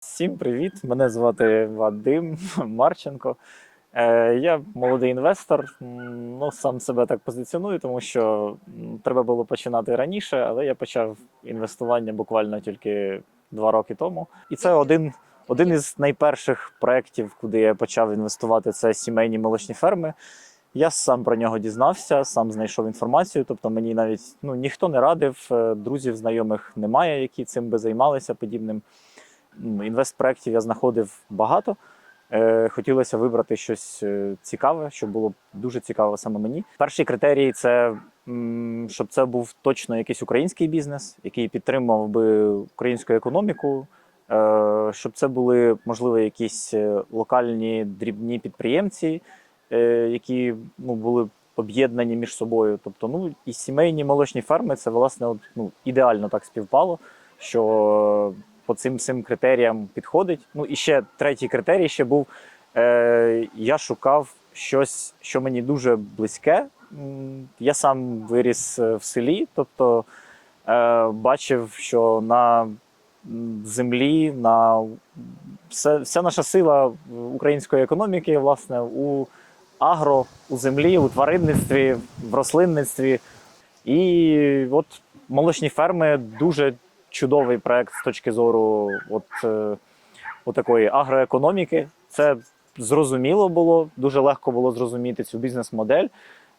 Всім привіт! Мене звати Вадим Марченко. Е, Я молодий інвестор. Ну, сам себе так позиціоную, тому що треба було починати раніше, але я почав інвестування буквально тільки два роки тому. І це один, один із найперших проєктів, куди я почав інвестувати, це сімейні молочні ферми. Я сам про нього дізнався, сам знайшов інформацію. Тобто мені навіть ну, ніхто не радив, е, друзів, знайомих немає, які цим би займалися подібним. Інвестпроєктів я знаходив багато. Е, Хотілося вибрати щось е, цікаве, що було б дуже цікаво саме мені. Перший критерій це щоб це був точно якийсь український бізнес, який підтримував би українську економіку, е, щоб це були можливо якісь локальні дрібні підприємці, які ну, були об'єднані між собою. Тобто, ну і сімейні молочні ферми це власне от, ну, ідеально так співпало, що по цим цим критеріям підходить. Ну і ще третій критерій ще був: е, я шукав щось, що мені дуже близьке. Я сам виріс е, в селі, тобто е, бачив, що на землі, на все, вся наша сила української економіки, власне, у агро, у землі, у тваринництві, в рослинництві. І от молочні ферми дуже чудовий проект з точки зору от, е, от такої агроекономіки. Це зрозуміло було, дуже легко було зрозуміти цю бізнес-модель.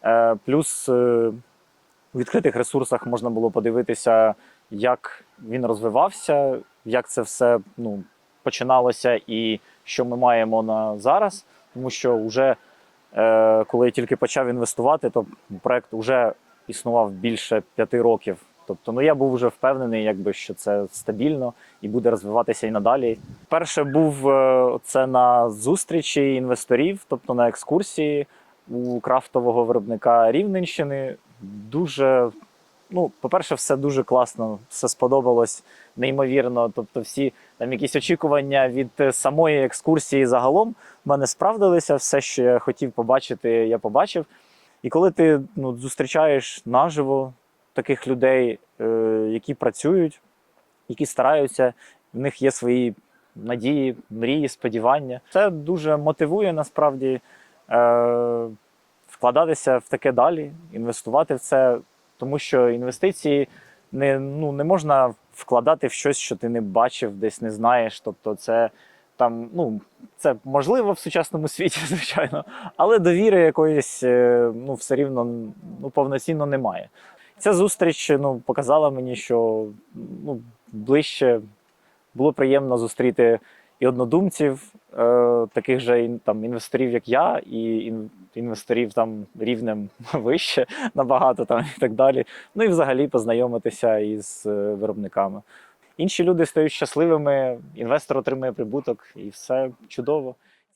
Е, плюс е, у відкритих ресурсах можна було подивитися, як він розвивався, як це все ну, починалося і що ми маємо на зараз. Тому що вже коли я тільки почав інвестувати, то проект вже існував більше п'яти років. Тобто, ну я був вже впевнений, якби що це стабільно і буде розвиватися і надалі. Перше був е, це на зустрічі інвесторів, тобто на екскурсії у крафтового виробника Рівненщини. Дуже, ну, по-перше, все дуже класно, все сподобалось неймовірно. Тобто, всі там якісь очікування від самої екскурсії загалом в мене справдилися. Все, що я хотів побачити, я побачив. І коли ти ну, зустрічаєш наживо таких людей, е, які працюють, які стараються, в них є свої надії, мрії, сподівання. Це дуже мотивує насправді е, вкладатися в таке далі, інвестувати в це, тому що інвестиції не, ну, не можна вкладати в щось, що ти не бачив, десь не знаєш. Тобто, це там, ну, це можливо в сучасному світі, звичайно, але довіри якоїсь е, ну, все рівно ну, повноцінно немає. Ця зустріч ну, показала мені, що ну, ближче було приємно зустріти і однодумців, е, таких же там, інвесторів, як я, і інвесторів там рівнем вище набагато там, і так далі. Ну і взагалі познайомитися із е, виробниками. Інші люди стають щасливими, інвестор отримує прибуток, і все чудово.